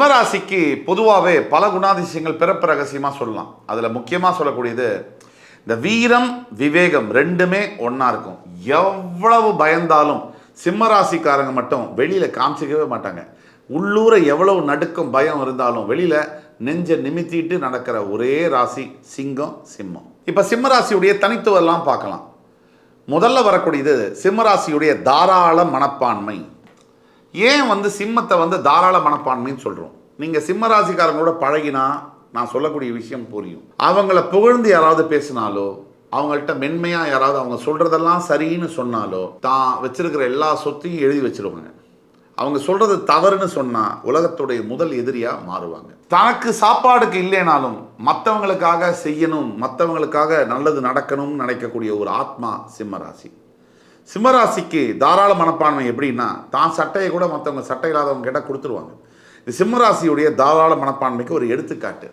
சிம்மராசிக்கு பொதுவாகவே பல குணாதிசயங்கள் பிறப்பு ரகசியமாக சொல்லலாம். அதில் முக்கியமாக சொல்லக்கூடியது இந்த வீரம் விவேகம் ரெண்டுமே ஒன்றா இருக்கும். எவ்வளவு பயந்தாலும் சிம்மராசிக்காரங்க மட்டும் வெளியில் காமிச்சிக்கவே மாட்டாங்க. உள்ளூர எவ்வளவு நடுக்கம் பயம் இருந்தாலும் வெளியில் நெஞ்சை நிமித்திட்டு நடக்கிற ஒரே ராசி சிங்கம் சிம்மம். இப்போ சிம்மராசியுடைய தனித்துவெல்லாம் பார்க்கலாம். முதல்ல வரக்கூடியது சிம்மராசியுடைய தாராள மனப்பான்மை. ஏன் வந்து சிம்மத்தை வந்து தாராள மனப்பான்மைன்னு சொல்கிறோம் நீங்கள் சிம்ம ராசிக்காரங்களோட பழகினா நான் சொல்லக்கூடிய விஷயம் புரியும். அவங்கள புகழ்ந்து யாராவது பேசினாலோ அவங்கள்ட்ட மென்மையாக யாராவது அவங்க சொல்கிறதெல்லாம் சரின்னு சொன்னாலோ தான் வச்சிருக்கிற எல்லா சொத்தையும் எழுதி வச்சுருவாங்க. அவங்க சொல்கிறது தவறுன்னு சொன்னால் உலகத்துடைய முதல் எதிரியாக மாறுவாங்க. தனக்கு சாப்பாடுக்கு இல்லைனாலும் மற்றவங்களுக்காக செய்யணும் மற்றவங்களுக்காக நல்லது நடக்கணும்னு நினைக்கக்கூடிய ஒரு ஆத்மா சிம்மராசி. சிம்மராசிக்கு தாராள மனப்பான்மை எப்படின்னா தான் சட்டையை கூட மற்றவங்க சட்டை இல்லாதவங்க கேட்டால் கொடுத்துருவாங்க. இது சிம்மராசியுடைய தாராள மனப்பான்மைக்கு ஒரு எடுத்துக்காட்டு.